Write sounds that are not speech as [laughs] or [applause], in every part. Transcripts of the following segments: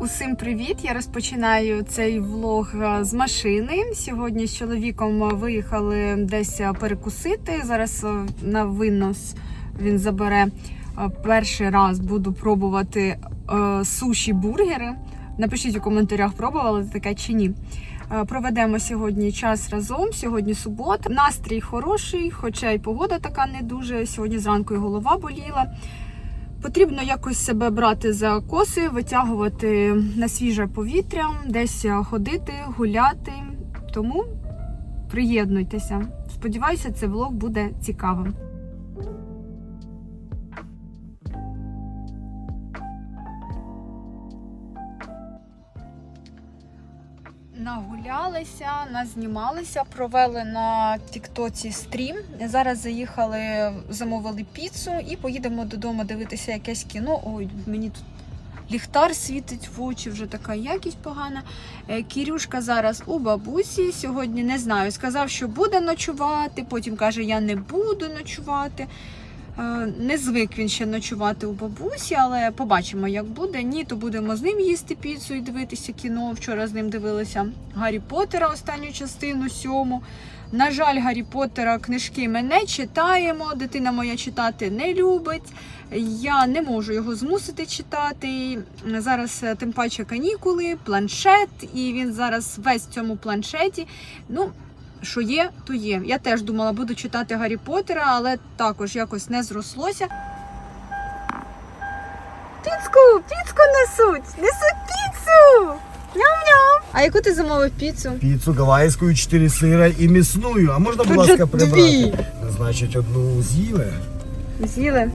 Усім привіт! Я розпочинаю цей влог з машини. Сьогодні з чоловіком виїхали десь перекусити. Зараз е, на винос він забере е, перший раз. Буду пробувати е, суші бургери. Напишіть у коментарях, пробували таке чи ні. Проведемо сьогодні час разом. Сьогодні субота. Настрій хороший, хоча й погода така не дуже. Сьогодні зранку і голова боліла. Потрібно якось себе брати за коси, витягувати на свіже повітря, десь ходити, гуляти. Тому приєднуйтеся. Сподіваюся, цей влог буде цікавим. Нагулялися, назнімалися, провели на Тіктоці стрім. Зараз заїхали, замовили піцу і поїдемо додому дивитися якесь кіно. Ой, мені тут ліхтар світить в очі, вже така якість погана. Е, Кірюшка зараз у бабусі. Сьогодні не знаю. Сказав, що буде ночувати. Потім каже, я не буду ночувати. Е, Не звик він ще ночувати у бабусі, але побачимо, як буде. Ні, то будемо з ним їсти піцу і дивитися кіно. Вчора з ним дивилися Гаррі Поттера, останню частину сьому. На жаль, Гаррі Поттера книжки ми не читаємо. Дитина моя читати не любить. Я не можу його змусити читати. Зараз е, тим паче канікули, планшет, і він зараз весь в цьому планшеті. Ну, що є, то є. Я теж думала, буду читати Гаррі Поттера, але також якось не зрослося. Піцку! Піцку несуть! Несуть піцу! Ням-ням! А яку ти замовив піцу? Піцу гавайську, 4 сира і м'ясную. А можна, будь же ласка, прибрати? дві. Значить, одну з'їли. З'їли.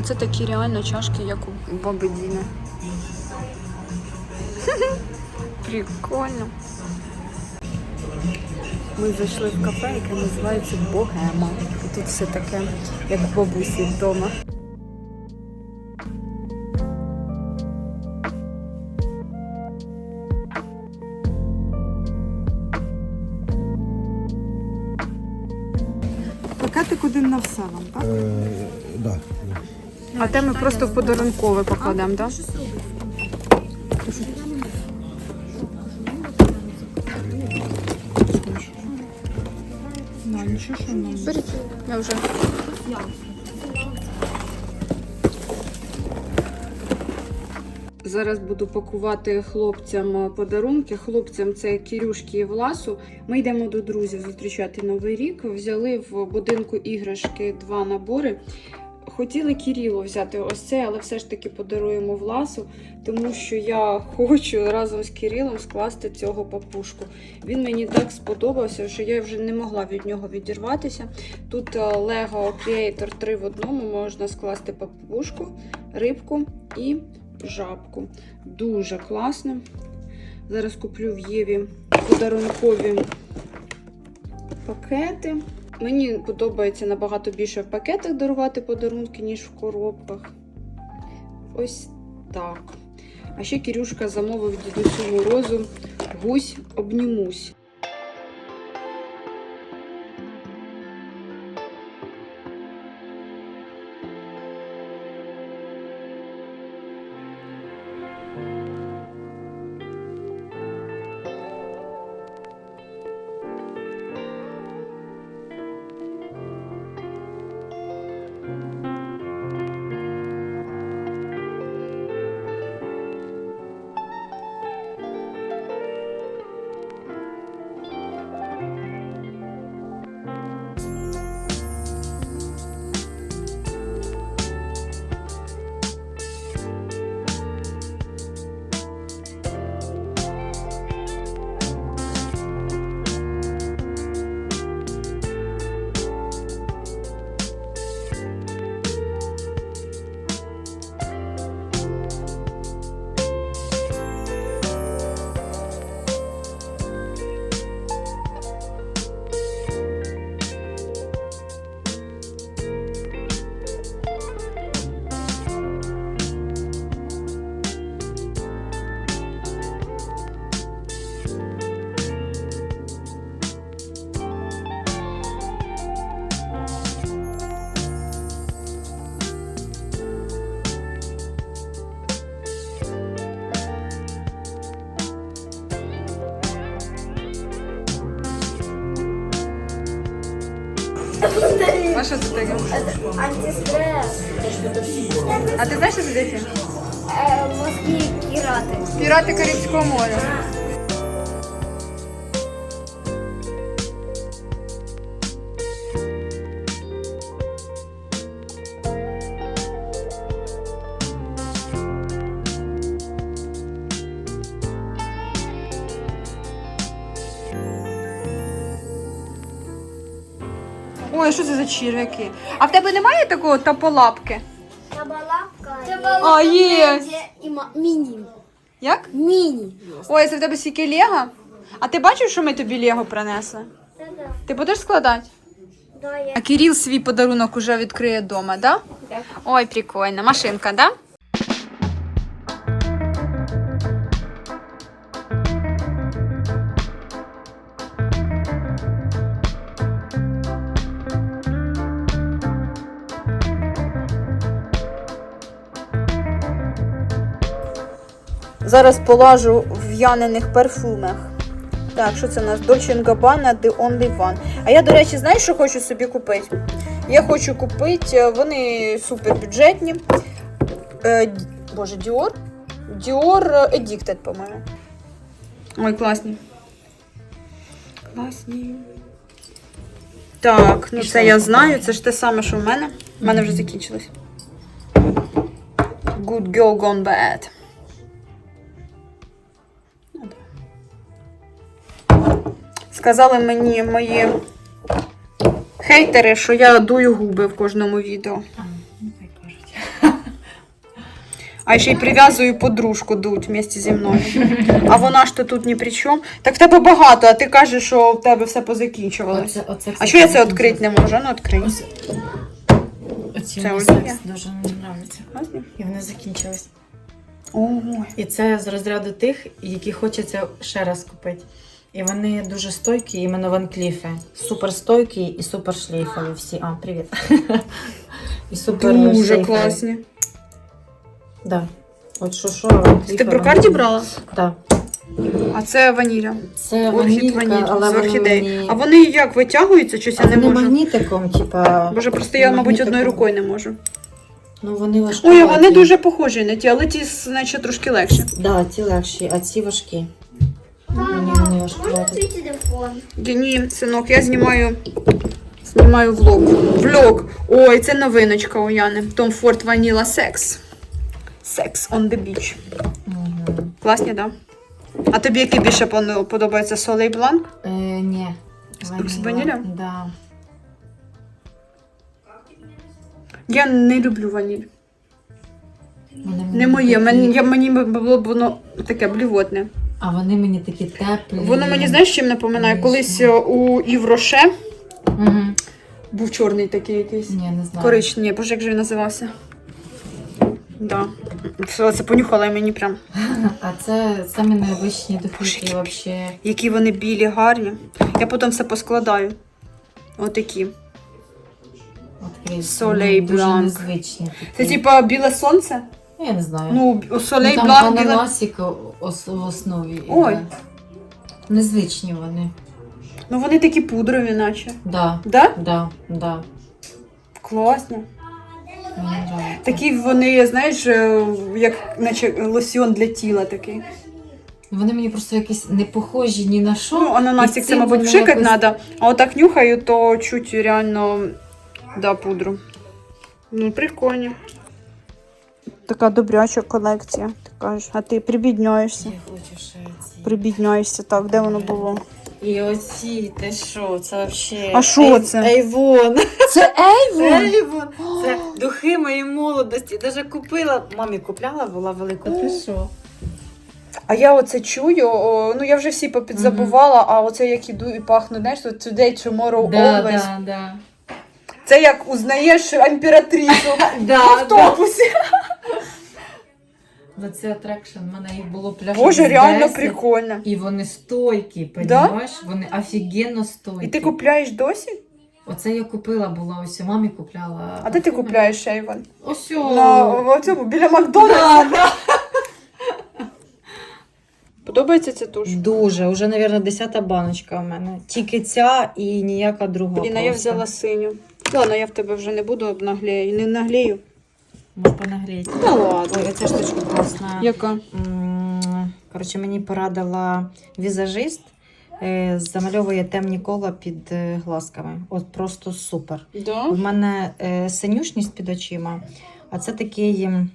Оце такі реально чашки, як у баби Діни. [laughs] Прикольно. Ми зайшли в кафе, яке називається Богема. І тут все таке, як в бабусі вдома. Пакетик один на все вам, так? Е, да. А те ми просто в подарункове покладемо, так? Да, нічого, що нам. Беріть, я вже. Зараз буду пакувати хлопцям подарунки. Хлопцям це Кірюшки і Власу. Ми йдемо до друзів зустрічати новий рік. Взяли в будинку іграшки два набори. Хотіли Кірілу взяти ось це, але все ж таки подаруємо Власу, тому що я хочу разом з Кирилом скласти цього папушку. Він мені так сподобався, що я вже не могла від нього відірватися. Тут е, Lego Creator 3 в одному можна скласти папушку, рибку і жабку. Дуже класно. Зараз куплю в Єві подарункові пакети. Мені подобається набагато більше в пакетах дарувати подарунки, ніж в коробках. Ось так. А ще Кірюшка замовив дідусю морозу гусь обнімусь. А що це таке? Антистресс. А ти знаєш, що це таке? Э, пираты. пираты. Пірати Карибського моря. Ой, що це за черв'яки? А в тебе немає такого тополапки? Табалапка. А, є. Ма- мини. Як? Міні. Ой, це в тебе стільки Лего? А ти бачив, що ми тобі Лего принесли? Да-да. Ти будеш складати? Да, я. А Кирил свій подарунок уже відкриє вдома, да? Так. Ой, прикольно. Машинка, да? Зараз полажу в янених парфумах. Так, що це у нас? Dolce Gabbana The Only One. А я, до речі, знаєш, що хочу собі купити? Я хочу купити, е, вони супер бюджетні. Е, Боже, Dior? Dior е, Addicted, по-моєму. Ой, класні. Класні. Так, ну це я знаю, це ж те саме, що в мене. У мене вже закінчилось. Good girl gone bad. Сказали мені мої хейтери, що я дую губи в кожному відео. А ще й прив'язую подружку дуть вместе зі мною. А вона ж то тут ні при чому. Так в тебе багато, а ти кажеш, що в тебе все позакінчувалося. А що я це відкрити не можу? Ну, відкрий. Оці Це мені дуже мені подобається. І вони закінчились. Ой. І це з розряду тих, які хочеться ще раз купити. І вони дуже стойкі, іменно Ван Кліфе. Супер стойкі і супер шлейфові всі. А, привіт. [laughs] І супер Дуже шлейфові. класні. Да. От що що, Ван Кліфе. Ти брокарді брала? Так. А це ваніля. Це Орхід ваніль але з вони орхідей. мені... А вони як витягуються, щось я не можу. магнітиком, типа... Боже, просто я, мабуть, одною рукою не можу. Ну вони важкі. Ой, вони дуже похожі на ті, але ті, значить, трошки легші. Да, ці легші, а ці важкі. Телефон? Я ні, синок, я знімаю. Знімаю влог. Влог. Ой, це новиночка у Яни. Tom Ford Vanilla Sex. Sex on the beach. Мгм. Класні, так? Да? А тобі який більше подобається Soleil Blanc? Е, ні. З ванілля? Да. Я не люблю ваніль. Мені Не моє. Мені, я, мені було б воно таке блювотне. А вони мені такі теплі. Воно мені, знаєш, чим напоминає? Ніжні. Колись е, у Івроше Угу. був чорний такий якийсь. Ні, не знаю. Коричневий, боже, як же він називався? Да. Все, це понюхала і мені прям. [laughs] А це самі найвищі Боже, духи які. Які вони білі, гарні. Я потім все поскладаю. Отакі. Незвичні. Такі. Це типа біле сонце? Я не знаю. Ну, у Soleil там ананасик ос- в основі. Ой. іде. Незвичні вони. Ну вони такі пудрові, наче. Да, Да? да, да. Класні. Мені нравиться. Такі вони, знаєш, е, як наче лосьон для тіла такий. Вони мені просто якісь не похожі ні на що. Ну, ананасик це, цим мабуть, вони пшикати якось- треба, а отак нюхаю, то чуть реально да, пудру. Ну, прикольно. Така добряча колекція, ти кажеш. А ти прибідняєшся. Прибідняєшся так, де воно було? І оці, ти що, це взагалі. А що це? Ейвон. Це Ейвон? Ейвон. Це духи моєї молодості. Даже купила, мамі купляла, була велика. Ти що? А я оце чую, о, ну я вже всі попідзабувала, а оце як іду і пахну, знаєш, то today, tomorrow, Да, always. да, да. Це як узнаєш імператрицю [laughs] в Да, да. автобусі. За це атракшн, в мене їх було пляшок. Боже, реально 10, прикольно. І вони стойкі, Да? понімаєш? Вони офігенно стойкі. І ти купляєш досі? Оце я купила була, ось мамі купляла. А де ти купляєш Ейвон? Ось На в цьому біля Макдональдса. Да, да. Подобається ця туш? Дуже, вже, мабуть, десята баночка у мене. Тільки ця і ніяка друга. Блін, а я взяла синю. Ладно, я в тебе вже не буду наглею. Не наглею. Може понагріти. Ну ладно. Ой, оця штучка класна. Яка? Коротше, мені порадила візажист. е, Замальовує темні кола під е, глазками. От просто супер. Да? У мене е, синюшність під очима, а це такий ем,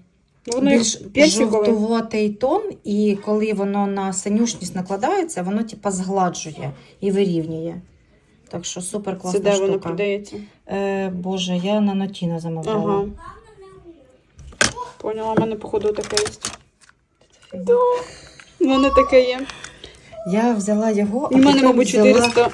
Воно більш жовтуватий тон, і коли воно на синюшність накладається, воно типа згладжує і вирівнює. Так що супер Це класна де штука. воно продається? Е, Боже, я на Нотіна замовляла. Ага. Поняла, в мене, походу, таке є. У мене таке є. Я взяла його, І в мене, потім мабуть, взяла- 400.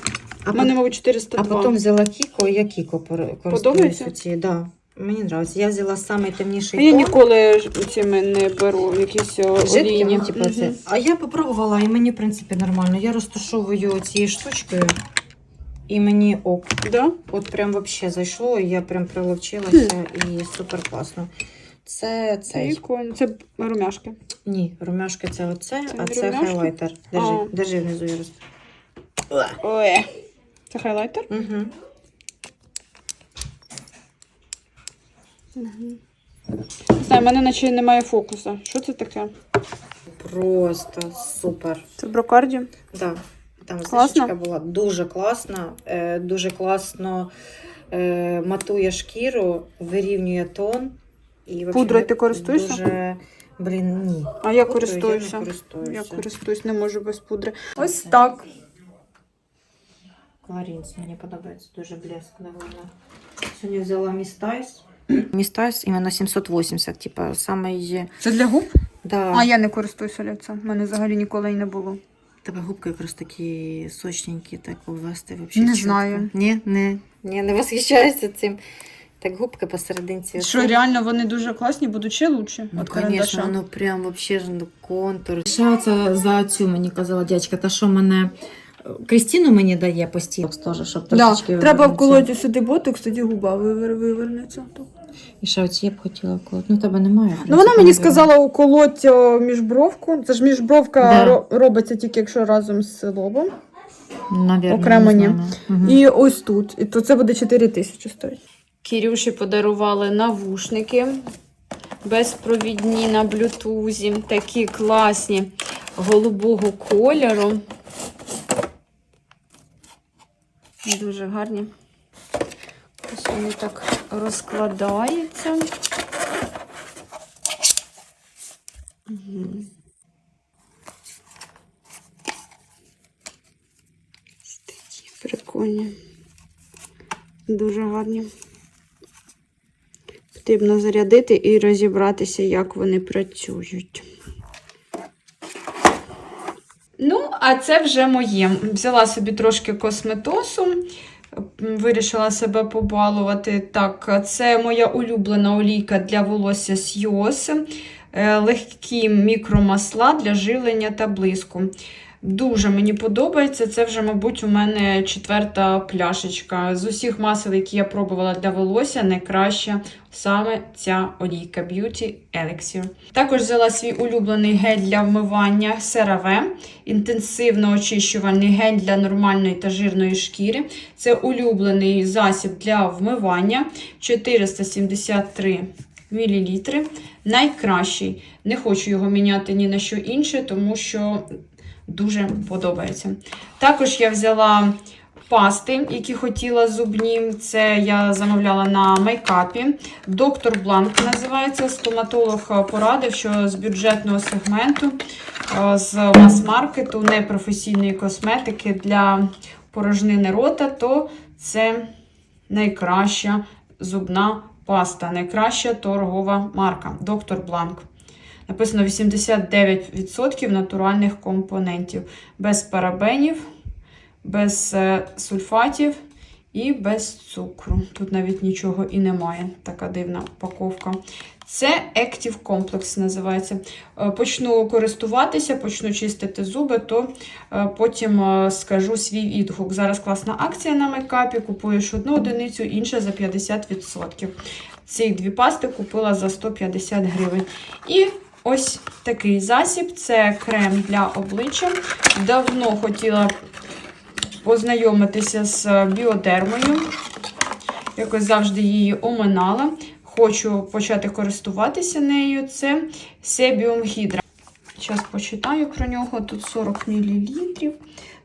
а мене, мабуть, 402. А потім взяла Кіко, і я Кіко пор- Подобається? користуюся цією. Да. Мені подобається. Я взяла самий темніший А я тон. ніколи ж цими не беру якісь о, олійні. ну, типу, це. А я попробувала, і мені, в принципі, нормально. Я розташовую цією штучкою, і мені ок. Да? От прям вообще зайшло, і я прям приловчилася, і супер класно. Це цей. Прикольно. Це румяшки. Ні, румяшки це оце, Це а це румяшки? хайлайтер. Держи, А. держи внизу я роз... Ой. Це хайлайтер? Угу. Не знаю, в мене наче немає фокуса. Що це таке? Просто супер. Це брокарді? Да. Там Класно? знижечка була дуже класна, е, дуже класно е, матує шкіру, вирівнює тон. І вообще Пудрою ти користуєшся? Дуже, блін, ні. А я Пудрою користуюся. Я не користуюся. Я користуюсь, не можу без пудри. Ось так. Кларінс мені подобається, дуже блеск довольно. Сьогодні взяла Містайс. Містайс іменно 780, типа саме є. Це для губ? Да. А я не користуюся олівцем. У мене взагалі ніколи і не було. Тебе губки якраз такі сочненькі, так обвести. Не чітко. знаю. Ні, не, ні, не восхищаюся цим. Так губки посерединці. Що реально вони дуже класні, будуть ще лучше Ну, карандаша. воно прям вообще ж ну, контур. Ще це за цю мені казала дядька, та що мене Крістіну мені дає постійно, теж, щоб Да, трошечки треба вколоти сюди ботокс, тоді губа вивер, вивернеться. І ще оці я б хотіла вколоти. Ну, тебе немає. Ну вона мені сказала уколоть міжбровку. Це ж міжбровка Да. робиться тільки якщо разом з лобом. Навірно, окремо ні. Мгм. І ось тут. І то це буде 4 тисячі стоїть. Кірюші подарували навушники безпровідні на блютузі. Такі класні голубого кольору. Дуже гарні. Ось вони так розкладаються. Ось такі прикольні. Дуже гарні. Потрібно зарядити і розібратися, як вони працюють. Ну, а це вже моє. Взяла собі трошки косметосу. Вирішила себе побалувати. Так, це моя улюблена олійка для волосся Сйос. Е, Легкі мікромасла для живлення та блиску. Дуже мені подобається. Це вже, мабуть, у мене четверта пляшечка. З усіх масел, які я пробувала для волосся, найкраща саме ця олійка Beauty Elixir. Також взяла свій улюблений гель для вмивання CeraVe, інтенсивно очищувальний гель для нормальної та жирної шкіри. Це улюблений засіб для вмивання 473 мл. Найкращий. Не хочу його міняти ні на що інше, тому що дуже подобається. Також я взяла пасти, які хотіла зубні. Це я замовляла на мейкапі. Доктор Бланк називається. Стоматолог порадив, що з бюджетного сегменту, е, з мас-маркету, непрофесійної косметики для порожнини рота, то це найкраща зубна паста, найкраща торгова марка. Доктор Бланк. Написано 89% натуральних компонентів, без парабенів, без е, сульфатів і без цукру. Тут навіть нічого і немає. Така дивна упаковка. Це Active Complex називається. Е, Почну користуватися, почну чистити зуби, то е, потім е, скажу свій відгук. Зараз класна акція на мейкапі. Купуєш одну одиницю, інша за 50%. Ці дві пасти купила за 150 гривень. І ось такий засіб. Це крем для обличчя. Давно хотіла познайомитися з біодермою. Якось завжди її оминала. Хочу почати користуватися нею. Це Себіум Гідра. Зараз почитаю про нього. Тут 40 мл.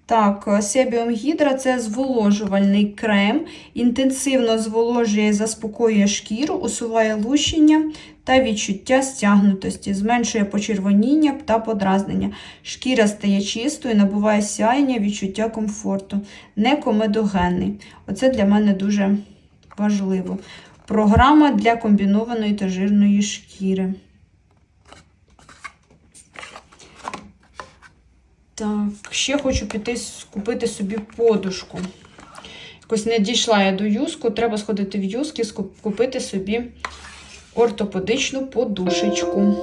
Так, Себіум Гідра це зволожувальний крем, інтенсивно зволожує і заспокоює шкіру, усуває лущення та відчуття стягнутості, зменшує почервоніння та подразнення. Шкіра стає чистою, набуває сяєння, відчуття комфорту, не комедогенний. Оце для мене дуже важливо. Програма для комбінованої та жирної шкіри. Так, ще хочу піти купити собі подушку. Якось не дійшла я до юску, треба сходити в юск і купити собі ортопедичну подушечку.